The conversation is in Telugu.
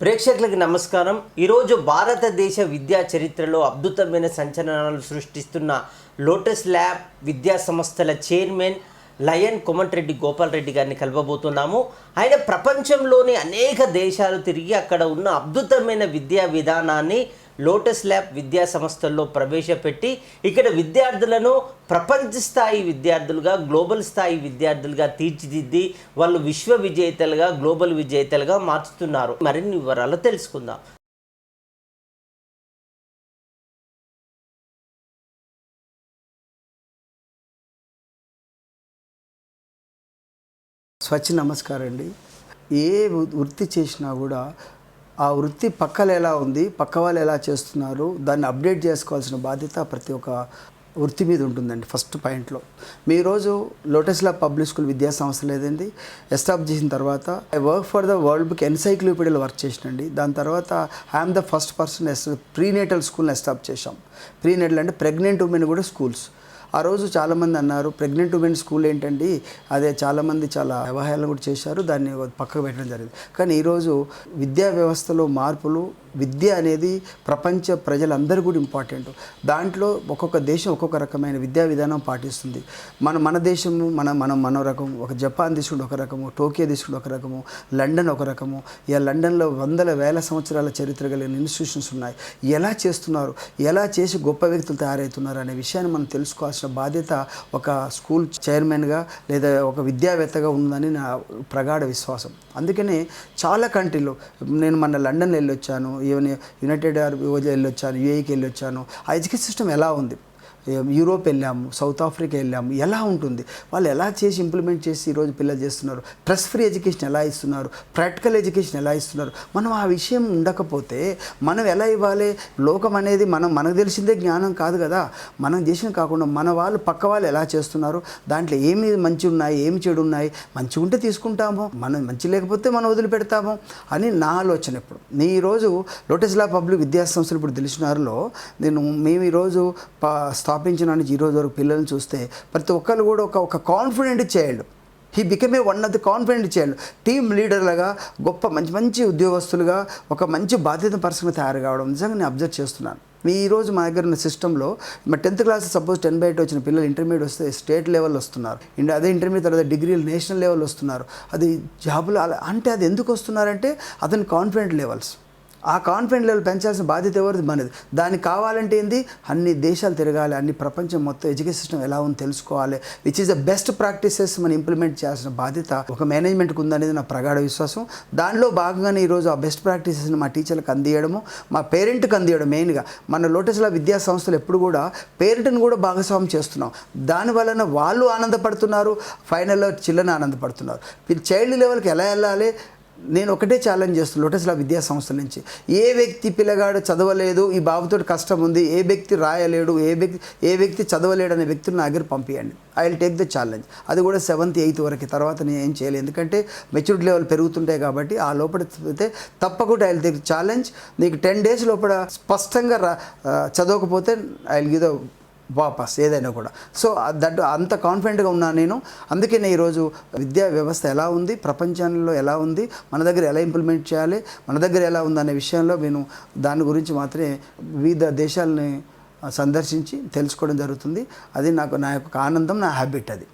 ప్రేక్షకులకి నమస్కారం. ఈరోజు భారతదేశ విద్యా చరిత్రలో అద్భుతమైన సంచలనాలు సృష్టిస్తున్న లోటస్ ల్యాబ్ విద్యా సంస్థల చైర్మన్ లయన్ కోమటిరెడ్డి గోపాల్ రెడ్డి గారిని కలవబోతున్నాము. ఆయన ప్రపంచంలోని అనేక దేశాలు తిరిగి అక్కడ ఉన్న అద్భుతమైన విద్యా విధానాన్ని లోటస్ ల్యాబ్ విద్యా సంస్థల్లో ప్రవేశపెట్టి ఇక్కడ విద్యార్థులను ప్రపంచ స్థాయి విద్యార్థులుగా గ్లోబల్ స్థాయి విద్యార్థులుగా తీర్చిదిద్ది వాళ్ళు విశ్వ విజేతలుగా గ్లోబల్ విజేతలుగా మార్చుతున్నారు. మరిన్ని వివరాలు తెలుసుకుందాం. స్వచ్ఛ నమస్కారం అండి. ఏ వృత్తి చేసినా కూడా ఆ వృత్తి పక్కలు ఎలా ఉంది పక్క వాళ్ళు ఎలా చేస్తున్నారు దాన్ని అప్డేట్ చేసుకోవాల్సిన బాధ్యత ప్రతి ఒక్క వృత్తి మీద ఉంటుందండి ఫస్ట్ పాయింట్లో. మీ రోజు లోటస్ ల్యాబ్ పబ్లిక్ స్కూల్ విద్యా సంస్థ లేదండి. ఎస్టాబ్లిష్ చేసిన తర్వాత I work for the world book ఎన్సైక్లోపీడియాలో work చేసినండి. దాని తర్వాత I'm the first person as prenatal స్కూల్ని ఎస్టాబ్లిష్ చేశాం. ప్రీనేటల్ అంటే ప్రెగ్నెంట్ ఉమెన్ కూడా స్కూల్స్. ఆ రోజు చాలామంది అన్నారు ప్రెగ్నెంట్ ఉమెన్ స్కూల్ ఏంటండి? అదే చాలామంది చాలా వ్యవహారాలు కూడా చేశారు దాన్ని పక్కకు పెట్టడం జరిగింది. కానీ ఈరోజు విద్యా వ్యవస్థలో మార్పులు విద్య అనేది ప్రపంచ ప్రజలందరూ కూడా ఇంపార్టెంట్. దాంట్లో ఒక్కొక్క దేశం ఒక్కొక్క రకమైన విద్యా విధానం పాటిస్తుంది. మన మన దేశము మన మనం మన రకం ఒక జపాన్ తీసుకుంటే ఒక రకము టోకియో తీసుకుంటే ఒక రకము లండన్ ఒక రకము. ఇక లండన్లో వందల వేల సంవత్సరాల చరిత్ర కలిగిన ఇన్స్టిట్యూషన్స్ ఉన్నాయి. ఎలా చేస్తున్నారు? ఎలా చేసి గొప్ప వ్యక్తులు తయారవుతున్నారు? అనే విషయాన్ని మనం తెలుసుకోవాల్సిన బాధ్యత ఒక స్కూల్ చైర్మన్గా లేదా ఒక విద్యావేత్తగా ఉందని నా ప్రగాఢ విశ్వాసం. అందుకనే చాలా కంట్రీలో నేను మన లండన్ వెళ్ళొచ్చాను ఈవెన్ యునైటెడ్ అరబ్ వెళ్ళొచ్చాను యూఏకి వెళ్ళొచ్చాను. ఆ ఎడ్యుకేషన్ సిస్టమ్ ఎలా ఉంది? యూరోప్ వెళ్ళాము సౌత్ ఆఫ్రికా వెళ్ళాము ఎలా ఉంటుంది? వాళ్ళు ఎలా చేసి ఇంప్లిమెంట్ చేసి ఈరోజు పిల్లలు చేస్తున్నారు? ప్రెస్ ఫ్రీ ఎడ్యుకేషన్ ఎలా ఇస్తున్నారు? ప్రాక్టికల్ ఎడ్యుకేషన్ ఎలా ఇస్తున్నారు? మనం ఆ విషయం ఉండకపోతే మనం ఎలా ఇవ్వాలి? లోకం అనేది మనం మనకు తెలిసిందే జ్ఞానం కాదు కదా. మనం చేసిన కాకుండా మన వాళ్ళు పక్క వాళ్ళు ఎలా చేస్తున్నారు? దాంట్లో ఏమి మంచి ఉన్నాయి ఏమి చెడు ఉన్నాయి? మంచి ఉంటే తీసుకుంటాము మనం మంచి లేకపోతే మనం వదిలిపెడతాము అని నా ఆలోచన ఇప్పుడు. నీ ఈరోజు లోటస్లా పబ్లిక్ విద్యాసంస్థలు ఇప్పుడు తెలిసినారులో నేను మేము ఈరోజు స్థా స్థాపించిన నుంచి ఈరోజు వరకు పిల్లల్ని చూస్తే ప్రతి ఒక్కరు కూడా ఒక ఒక confident child he become a one of the confident child team లీడర్లుగా గొప్ప మంచి మంచి ఉద్యోగస్తులుగా ఒక మంచి బాధ్యత పర్సన్గా తయారు కావడం నిజంగా నేను అబ్జర్వ్ చేస్తున్నాను. మీ ఈరోజు మా దగ్గర ఉన్న సిస్టంలో మా tenth class suppose ten by eight వచ్చిన పిల్లలు ఇంటర్మీడియట్ వస్తే స్టేట్ లెవెల్ వస్తున్నారు. ఇండ్ అదే ఇంటర్మీడియట్ తర్వాత డిగ్రీలు నేషనల్ లెవెల్ వస్తున్నారు. అది జాబులు అలా అంటే అది ఎందుకు వస్తున్నారంటే అతని కాన్ఫిడెంట్ లెవెల్స్ ఆ కాన్ఫిడెంట్ లెవెల్ పెంచాల్సిన బాధ్యత ఎవరిది? మనది. దానికి కావాలంటే ఏంది? అన్ని దేశాలు తిరగాలి అన్ని ప్రపంచం మొత్తం ఎడ్యుకేషన్ సిస్టమ్ ఎలా ఉందో తెలుసుకోవాలి which is the best practices మనం ఇంప్లిమెంట్ చేయాల్సిన బాధ్యత ఒక మేనేజ్మెంట్కి ఉందనేది నా ప్రగాఢ విశ్వాసం. దానిలో భాగంగానే ఈరోజు ఆ బెస్ట్ ప్రాక్టీసెస్ని మా టీచర్లకు అందియడము మా పేరెంట్కి అందియడం మెయిన్గా మన లోటస్ల విద్యా సంస్థలు ఎప్పుడు కూడా పేరెంట్ని కూడా భాగస్వామ్యం చేస్తున్నాం. దాని వలన వాళ్ళు ఆనందపడుతున్నారు ఫైనల్లో చిల్లని ఆనందపడుతున్నారు. చైల్డ్ లెవెల్కి ఎలా వెళ్ళాలి? నేను ఒకటే ఛాలెంజ్ చేస్తున్నాను లోటస్లా విద్యా సంస్థ నుంచి. ఏ వ్యక్తి పిల్లగాడు చదవలేదు ఈ బాబుతో కష్టం ఉంది ఏ వ్యక్తి రాయలేడు ఏ వ్యక్తి ఏ వ్యక్తి చదవలేడు అనే వ్యక్తిని నా దగ్గర పంపించండి I will take the challenge అది కూడా సెవెంత్ ఎయిత్ వరకు. తర్వాత నేను ఏం చేయలేదు. ఎందుకంటే మెచ్యూరిటీ లెవెల్ పెరుగుతుంటాయి కాబట్టి ఆ లోపల తప్పకుండా ఐ విల్ టేక్ ఛాలెంజ్ నీకు టెన్ డేస్ లోపల స్పష్టంగా రా చదవకపోతే ఐ విల్ గివ్ ద వాపస్ ఏదైనా కూడా. సో దట్ అంత కాన్ఫిడెంట్గా ఉన్నాను నేను. అందుకే నేను ఈరోజు విద్యా వ్యవస్థ ఎలా ఉంది ప్రపంచంలో ఎలా ఉంది మన దగ్గర ఎలా ఇంప్లిమెంట్ చేయాలి మన దగ్గర ఎలా ఉంది అనే విషయంలో నేను దాని గురించి మాత్రమే వివిధ దేశాలని సందర్శించి తెలుసుకోవడం జరుగుతుంది. అది నాకు నా యొక్క ఆనందం నా హ్యాబిట్ అది.